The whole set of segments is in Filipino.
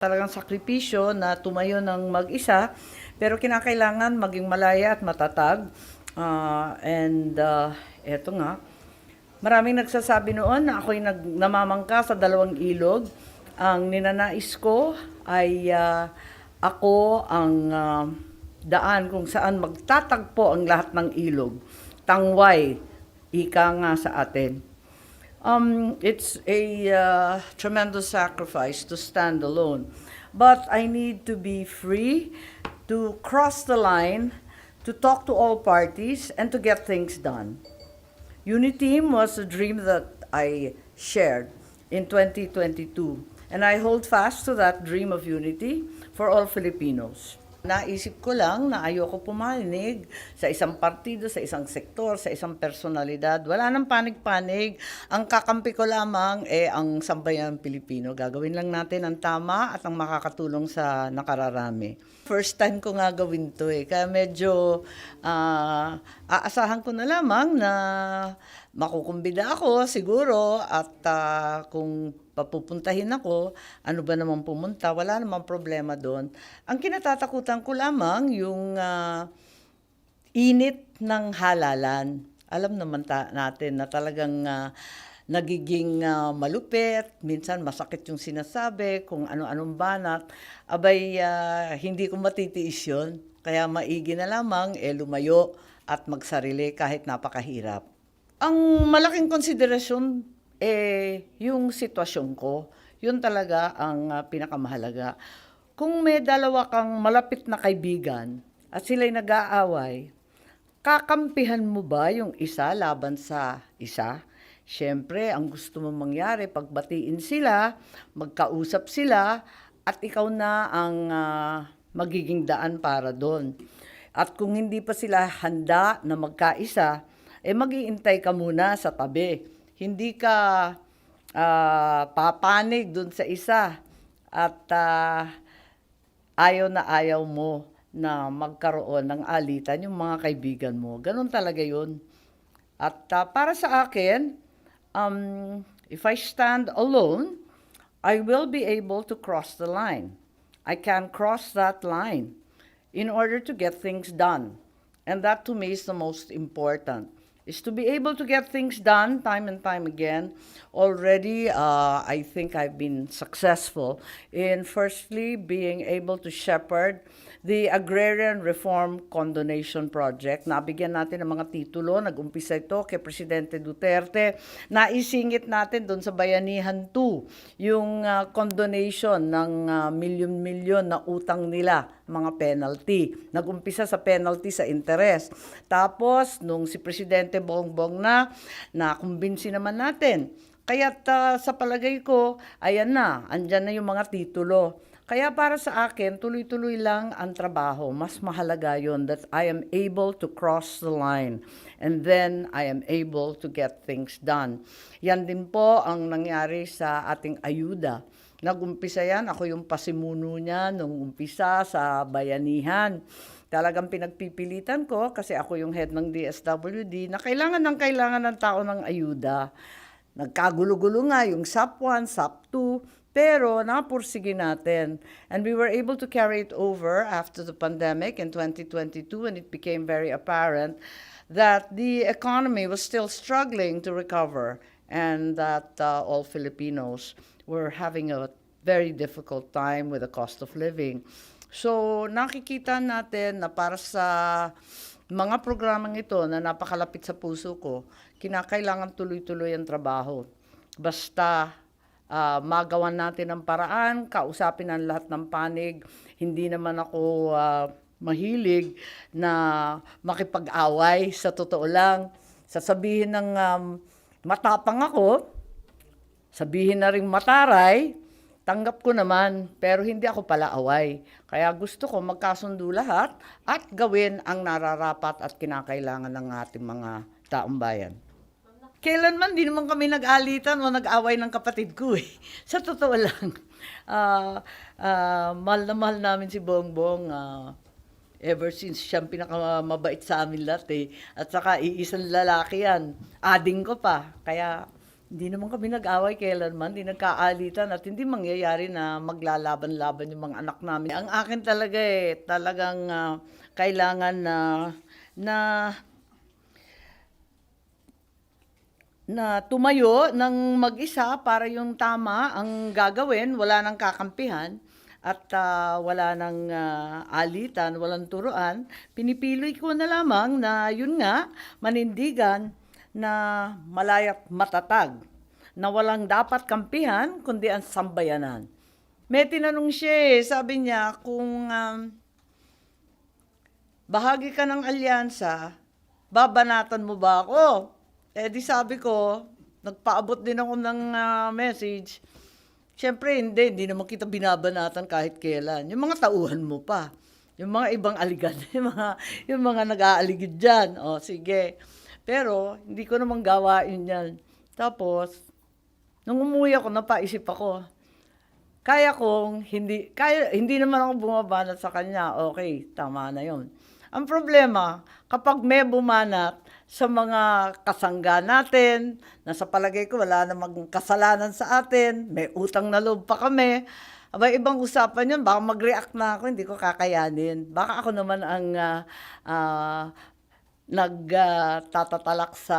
talagang sakripisyo na tumayo ng mag-isa, pero kinakailangan maging malaya at matatag. Ah, and uh, eto nga, maraming nagsasabi noon na ako'y nag, namamangka sa dalawang ilog. Ang ninanais ko ay ah, ako ang ah, daan kung saan magtatagpo ang lahat ng ilog. Tangway, ika nga sa atin. Um, it's a uh, tremendous sacrifice to stand alone. But I need to be free to cross the line, to talk to all parties, and to get things done. Uniteam was a dream that I shared in 2022, and I hold fast to that dream of unity for all Filipinos. Naisip ko lang na ayoko pumanig sa isang partido, sa isang sektor, sa isang personalidad. Wala nang panig-panig. Ang kakampi ko lamang eh ang sambayan Pilipino. Gagawin lang natin ang tama at ang makakatulong sa nakararami. First time ko nga gawin to eh. Kaya medyo ah, aasahan ko na lamang na makukumbida ako siguro at ah, kung papupuntahin ako, ano ba naman pumunta, wala namang problema doon. Ang kinatatakutan ko lamang yung ah, init ng halalan. Alam naman ta- natin na talagang ah, nagiging ah, malupit, minsan masakit yung sinasabi, kung ano-anong banat. Abay, ah, hindi ko matitiis yun. Kaya maigi na lamang, eh, lumayo at magsarili kahit napakahirap. Ang malaking konsiderasyon, eh, yung sitwasyon ko. Yun talaga ang ah, pinakamahalaga. Kung may dalawa kang malapit na kaibigan at sila'y nag-aaway, kakampihan mo ba yung isa laban sa isa? Siyempre, ang gusto mong mangyari, pagbatiin sila, magkausap sila, at ikaw na ang ah, magiging daan para doon. At kung hindi pa sila handa na magkaisa, eh mag-iintay ka muna sa tabi. Hindi ka ah, papanig doon sa isa at ah, ayaw na ayaw mo na magkaroon ng alitan yung mga kaibigan mo. Ganun talaga yun. At ah, para sa akin, um, if I stand alone, I will be able to cross the line. I can cross that line in order to get things done. And that to me is the most important. Is to be able to get things done time and time again. Already, uh, I think I've been successful in firstly being able to shepherd the Agrarian Reform Condonation Project. Nabigyan natin ng mga titulo. Nag-umpisa ito kay Presidente Duterte. Naisingit natin doon sa Bayanihan 2 yung ah, condonation ng ah, milyon-milyon na utang nila, mga penalty. Nag-umpisa sa penalty sa interest. Tapos, nung si Presidente Bongbong na, nakumbinsi naman natin. Kaya sa palagay ko, ayan na, andyan na yung mga titulo. Kaya para sa akin, tuloy-tuloy lang ang trabaho. Mas mahalaga yon that I am able to cross the line and then I am able to get things done. Yan din po ang nangyari sa ating ayuda. Nag-umpisa yan, ako yung pasimuno niya nung umpisa sa bayanihan. Talagang pinagpipilitan ko kasi ako yung head ng DSWD na kailangan ng kailangan ng tao ng ayuda. Nagkagulo-gulo nga yung SAP 1, SAP 2, pero napursige natin. And we were able to carry it over after the pandemic in 2022 and it became very apparent that the economy was still struggling to recover and that uh, all Filipinos were having a very difficult time with the cost of living. So nakikita natin na para sa mga programang ito na napakalapit sa puso ko, kinakailangan tuloy-tuloy ang trabaho. Basta ah, magawan natin ang paraan, kausapin ang lahat ng panig. Hindi naman ako ah, mahilig na makipag-away sa totoo lang. Sasabihin ng um, matapang ako, sabihin na rin mataray, tanggap ko naman, pero hindi ako pala away. Kaya gusto ko magkasundo lahat at gawin ang nararapat at kinakailangan ng ating mga taong bayan. Kailanman di naman kami nag-alitan o nag-away ng kapatid ko eh. Sa totoo lang. Ah, ah, mahal na mahal namin si Bongbong. ah, ever since siyang pinakamabait sa amin lahat eh. At saka iisang lalaki yan. Ading ko pa. Kaya Hindi naman kami nag-away kailanman, hindi nagkaalitan at hindi mangyayari na maglalaban-laban yung mga anak namin. Ang akin talaga eh, talagang ah, kailangan na na na tumayo ng mag-isa para yung tama ang gagawin, wala nang kakampihan at ah, wala nang ah, alitan, walang turuan, pinipili ko na lamang na yun nga, manindigan na malaya't matatag, na walang dapat kampihan kundi ang sambayanan. May tinanong siya eh, sabi niya kung um, bahagi ka ng alyansa, babanatan mo ba ako? Eh di sabi ko, nagpaabot din ako ng ah, message. Siyempre hindi, hindi naman kita binabanatan kahit kailan. Yung mga tauhan mo pa. Yung mga ibang aligan, yung mga, yung mga nag-aaligid dyan. O, sige. Pero, hindi ko naman gawain yan. Tapos, nung umuwi ako, napaisip ako, kaya kong hindi kaya hindi naman ako bumabanat sa kanya. Okay, tama na 'yon. Ang problema, kapag may bumanat sa mga kasangga natin, na sa palagay ko wala namang kasalanan sa atin, may utang na loob pa kami, aba ibang usapan yun, baka mag-react na ako, hindi ko kakayanin. Baka ako naman ang ah, ah, nagtatatalak sa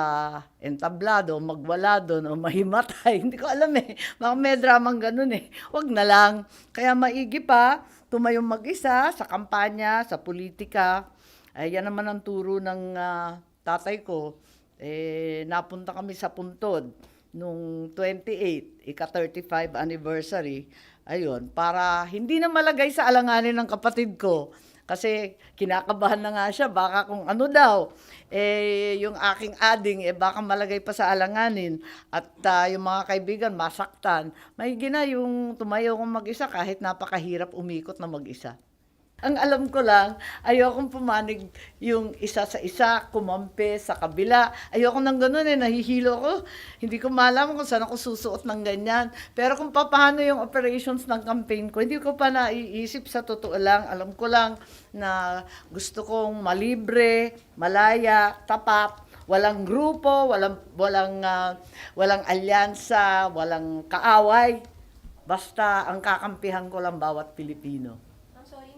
entablado, magwala doon o mahimatay. Hindi ko alam eh. Baka may dramang ganun eh. Wag na lang. Kaya maigi pa, tumayong mag-isa sa kampanya, sa politika. Ay, yan naman ang turo ng ah, tatay ko. Eh, napunta kami sa Puntod nung 28, ika-35 anniversary. Ayun, para hindi na malagay sa alanganin ng kapatid ko. Kasi kinakabahan na nga siya, baka kung ano daw, eh, yung aking ading, eh, baka malagay pa sa alanganin. At ah, yung mga kaibigan, masaktan. May na yung tumayo kong mag-isa kahit napakahirap umikot na mag-isa. Ang alam ko lang, ayokong pumanig yung isa sa isa, kumampi sa kabila. Ayoko nang ganun eh, nahihilo ko. Hindi ko malaman kung saan ako susuot ng ganyan. Pero kung paano yung operations ng campaign ko, hindi ko pa naiisip sa totoo lang. Alam ko lang na gusto kong malibre, malaya, tapat, walang grupo, walang walang ah, walang alyansa, walang kaaway. Basta ang kakampihan ko lang bawat Pilipino.